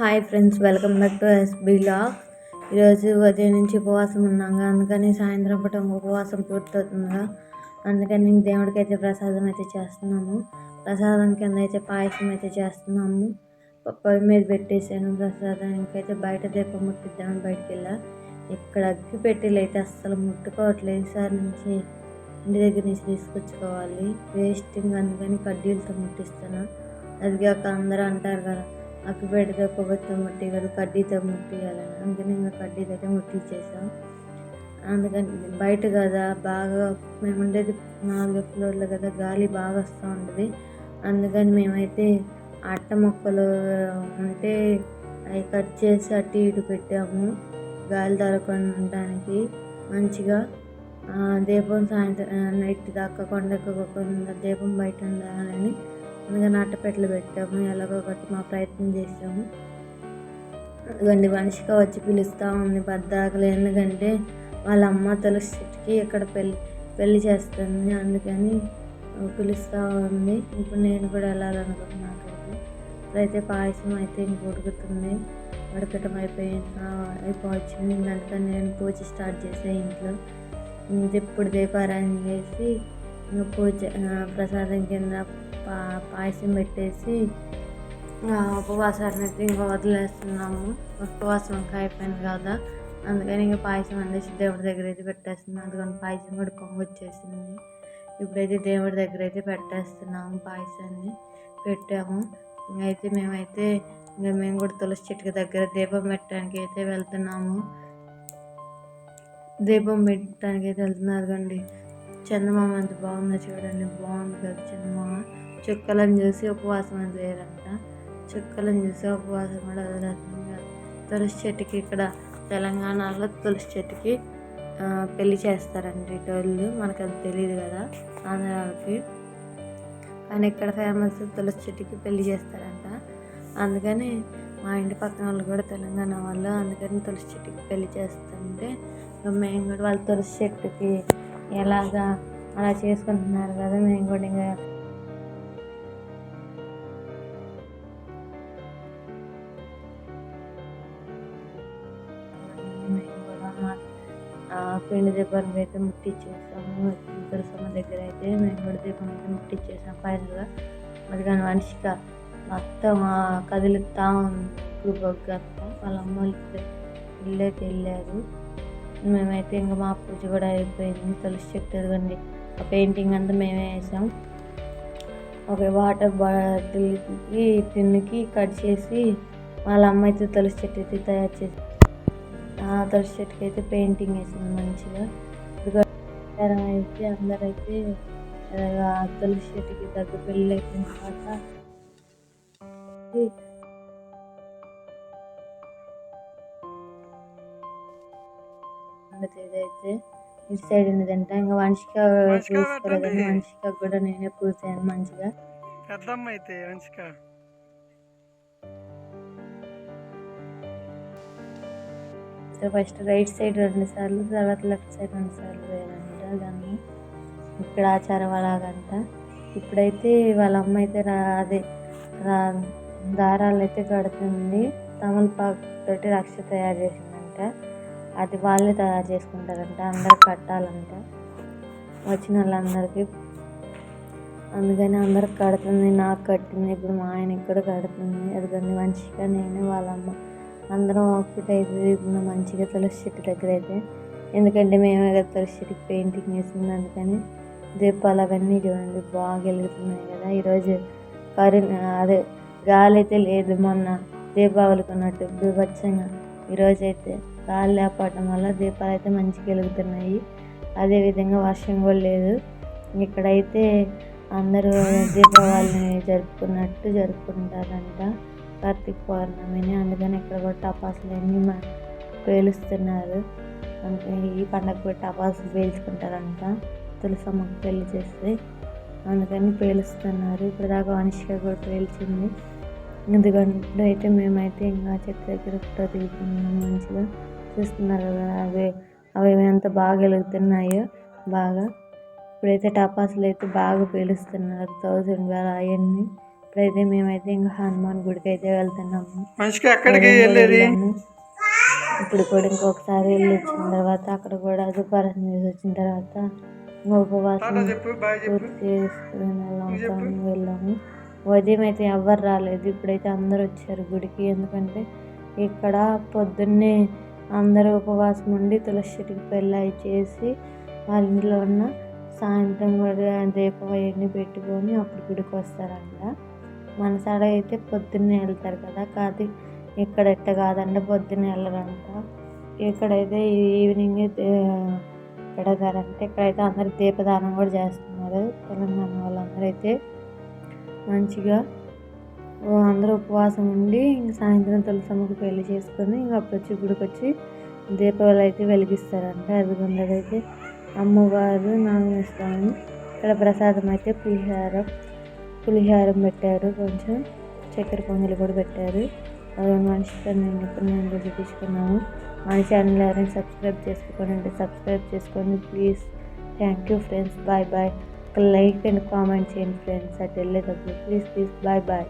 Hi friends welcome back to SB log ఈరోజు ఉదయం నుంచి ఉపవాసం ఉన్నాగా అందుకని సాయంత్రం పూట ఉపవాసం పూర్తవుతుందిగా. అందుకని దేవుడికి అయితే ప్రసాదం అయితే చేస్తున్నాము. ప్రసాదం కింద అయితే పాయసం అయితే చేస్తున్నాము. పొయ్యి మీద పెట్టేసాను ప్రసాదానికి అయితే. బయట దీపం ముట్టిద్దామని బయటికి వెళ్ళా. ఇక్కడ అగ్గి పెట్టిలు అయితే అస్సలు ముట్టుకోవట్లేదు ఈసారి నుంచి ఇంటి దగ్గర నుంచి తీసుకొచ్చుకోవాలి. వేస్టింగ్ అందుకని కడ్డీలతో ముట్టిస్తాను అది కాక అందరూ అంటారు కదా అగ్గి పెడితే కొవ్వొత్తితో ముట్టియాలి కడ్డీతో ముట్టియాలని అందుకని ఇంకా కడ్డీతో ముట్టించేసాం అందుకని బయట కదా బాగా మేము ఉండేది నాలుగు ఫ్లోర్లు కదా గాలి బాగా వస్తూ ఉంటుంది. అందుకని మేమైతే అట్ట మొక్కలు ఉంటే అవి కట్ చేసి అటు ఇటు పెట్టాము. గాలి తగలకుండా ఉండడానికి మంచిగా దీపం సాయంత్రం నైట్ దాకా కొండకు దీపం బయట ఉండాలని అందుకని అట్టపెట్టెలు పెట్టాము ఎలాగో ఒకటి మా ప్రయత్నం చేసాము అదిగోండి మనిషిగా వచ్చి పిలుస్తూ ఉంది బద్దాకలు ఎందుకంటే వాళ్ళ అమ్మ తులసి చెట్టుకి ఇక్కడ పెళ్ళి పెళ్ళి చేస్తుంది. అందుకని పిలుస్తూ ఉంది. ఇప్పుడు నేను కూడా వెళ్ళాలనుకుంటున్నాను అక్కడికి ఇప్పుడైతే పాయసం అయితే ఇంక ఉడుకుతుంది. ఉడకటం అయిపోయి అయిపోవచ్చింది ఇంక అందుకని నేను పూజ స్టార్ట్ చేసే ఇంట్లో. ఇంక ఇప్పుడు దీపారాయణ చేసి పూజ ప్రసాదం కింద పా పాయసం పెట్టేసి ఉపవాసాన్ని అయితే ఇంకా వదిలేస్తున్నాము. ఉపవాసం ఇంకా అయిపోయింది కదా. అందుకని ఇంకా పాయసం అనేసి దేవుడి దగ్గర అయితే పెట్టేస్తున్నాం. అందుకని పాయసం కూడా కొంగు వచ్చేసింది. ఇప్పుడైతే దేవుడి దగ్గర అయితే పెట్టేస్తున్నాము పాయసాన్ని. పెట్టాము. అయితే మేమైతే ఇంకా మేము కూడా తులసి చెట్టుకి దగ్గర దీపం పెట్టడానికి అయితే వెళ్తున్నాము. దీపం పెట్టడానికి అయితే వెళ్తున్నారు కండి. చందమామ అంత బాగుందో చూడండి. బాగుంది కదా చందమామ. చుక్కలను చూసి ఉపవాసం అది వేరంట చుక్కలను చూసి ఉపవాసం కూడా వదిలేస్తుంది తులసి చెట్టుకి ఇక్కడ తెలంగాణలో తులసి చెట్టుకి పెళ్ళి చేస్తారండి ఇటోళ్ళు మనకు అది తెలియదు కదా ఆంధ్రాకి. కానీ ఇక్కడ ఫేమస్ తులసి చెట్టుకి పెళ్ళి చేస్తారంట. అందుకని మా ఇంటి పక్కన వాళ్ళు కూడా తెలంగాణ వాళ్ళు అందుకని తులసి చెట్టుకి పెళ్ళి చేస్తుంటే మేము కూడా వాళ్ళ తులసి చెట్టుకి ఎలాగా అలా చేసుకుంటున్నారు కదా మేము కూడా ఇంకా. మేము కూడా ఆ, పిండి దీపానికి అయితే ముట్టించేసాము తులసమ్మ దగ్గర అయితే మేము కూడా దీపం అయితే ముట్టించేసాం ఫైనల్గా. అది కానీ మనిషిక మొత్తం కదులుతా ఉంది. బొగ్గంతా వాళ్ళ అమ్మ వాళ్ళ ఇల్లుకి వెళ్ళారు. మేమైతే ఇంకా మా పూజ కూడా అయిపోయింది. తులసి చెట్టు ఎదుగుండి ఆ పెయింటింగ్ అంతా మేమే వేసాం. ఒక వాటర్ బాటిల్కి టిన్కి కట్ చేసి వాళ్ళ అమ్మ అయితే తులసి చెట్టు అయితే తయారు చేసి ఆ తులసి చెట్టుకి అయితే పెయింటింగ్ వేసింది మంచిగా. అయితే అందరైతే తులసి చెట్టుకి దగ్గర పెళ్ళి అయిపోయిన తర్వాత ఉండదు ఇదైతే ఇటు సైడ్ ఉన్నదంట ఇంకా మనిషిక చూసుకోలేదని మనిషిక కూడా నేనే పూసాను మంచిగా. పెద్దమ్మ అయితే సో ఫస్ట్ రైట్ సైడ్ రెండు సార్లు తర్వాత లెఫ్ట్ సైడ్ రెండు సార్లు వేయాలంట దాన్ని. ఇక్కడ ఆచారం అలాగంట. ఇప్పుడైతే వాళ్ళ అమ్మ అయితే రా అదే రా దారాలు అయితే కడుతుంది తమలపాకు తోటి రక్ష తయారు చేసిందంట. అది వాళ్ళే తయారు చేసుకుంటారంట అందరు కట్టాలంట. వచ్చిన వాళ్ళందరికీ అందుకని అందరికి కడుతుంది నాకు కట్టింది ఇప్పుడు మా ఆయన కూడా కడుతుంది. అది కానీ మంచిగా నేను వాళ్ళమ్మ. అందరం ఒకటి అయితే మంచిగా తులసి చెట్టు దగ్గర అయితే. ఎందుకంటే మేమే కదా తులసి చెట్టుకి పెయింటింగ్ వేసింది అందుకని దీపాలు అవన్నీ చూడండి బాగా వెలుగుతున్నాయి కదా. ఈరోజు కరీ అదే గాలి అయితే లేదు మొన్న దీపావళికి ఉన్నట్టు బీభత్సంగా ఈరోజైతే. గాలి లేకపోవడం వల్ల దీపాలు అయితే మంచిగా వెలుగుతున్నాయి. అదేవిధంగా వర్షం కూడా లేదు. ఇక్కడైతే అందరూ దీపావళిని జరుపుకున్నట్టు జరుపుకుంటారంట. కార్తీక పౌర్ణమిని అందుకని ఇక్కడ కూడా టపాసులు అన్నీ పేలుస్తున్నారు. అంటే ఈ పండగ కూడా టపాసులు పేల్చుకుంటారంట. తులసమ్మకు పెళ్ళి చేస్తే అందుకని పేలుస్తున్నారు. ఇప్పుడు దాకా అనుష్క కూడా పేల్చింది. ఎందుకంటే అయితే మేమైతే ఇంకా చెట్టు దగ్గర ఫోటో దిగుతున్నాం మంచిగా. చూస్తున్నారు కదా అవి అవి ఎంత బాగా వెలుగుతున్నాయో బాగా. ఇప్పుడైతే టపాసులు అయితే బాగా పేలుస్తున్నారు థౌజండ్ వేల అవన్నీ. ఇప్పుడైతే మేమైతే ఇంకా హనుమాన్ గుడికి అయితే వెళ్తున్నాము మనిషికి వెళ్ళేది. ఇప్పుడు కూడా ఇంకొకసారి వెళ్ళి వచ్చిన తర్వాత అక్కడ కూడా దుపారం చేసి వచ్చిన తర్వాత ఉపవాసం చేసుకుని వెళ్ళాము వెళ్ళాము ఉదయం అయితే ఎవ్వరు రాలేదు. ఇప్పుడైతే అందరూ వచ్చారు గుడికి. ఎందుకంటే ఇక్కడ పొద్దున్నే అందరూ ఉపవాసం ఉండి తులసి చెట్టుకి పెళ్ళి చేసి వాళ్ళ ఇంట్లో ఉన్న సాయంత్రం కూడా దీపం అవన్నీ పెట్టుకొని అప్పుడు గుడికి వస్తారంట. మన సైడ్ అయితే పొద్దున్నే వెళ్తారు కదా కాదు ఇక్కడ ఎట్ట కాదంటే పొద్దున్నే వెళ్ళరంట. ఇక్కడైతే ఈవినింగ్ పెడతారంటే ఇక్కడైతే అందరు దీపదానం కూడా చేస్తున్నారు. తెలంగాణ వాళ్ళందరూ అయితే మంచిగా అందరూ ఉపవాసం ఉండి ఇంక సాయంత్రం తులసమ్మకి పెళ్ళి చేసుకొని ఇంక అప్పుడు వచ్చి గుడికి వచ్చి దీపావళి అయితే వెలిగిస్తారంట. అదిగొందరైతే అమ్మవారు నాగనేశ్వరం ఇక్కడ ప్రసాదం అయితే పులిహారం పులిహారం పెట్టారు. కొంచెం చక్కెర పొంగలి కూడా పెట్టారు. అది మనిషితో నేను ఇప్పుడు నేను చూపించుకున్నాము మన ఛానల్ ఎవరైనా సబ్స్క్రైబ్ చేసుకోండి అంటే సబ్స్క్రైబ్ చేసుకోండి. Please. Thank you friends. Bye bye. ఒక లైక్ అండ్ కామెంట్ చేయండి ఫ్రెండ్స్. అటు వెళ్ళేటప్పుడు ప్లీజ్ ప్లీజ్. Bye bye.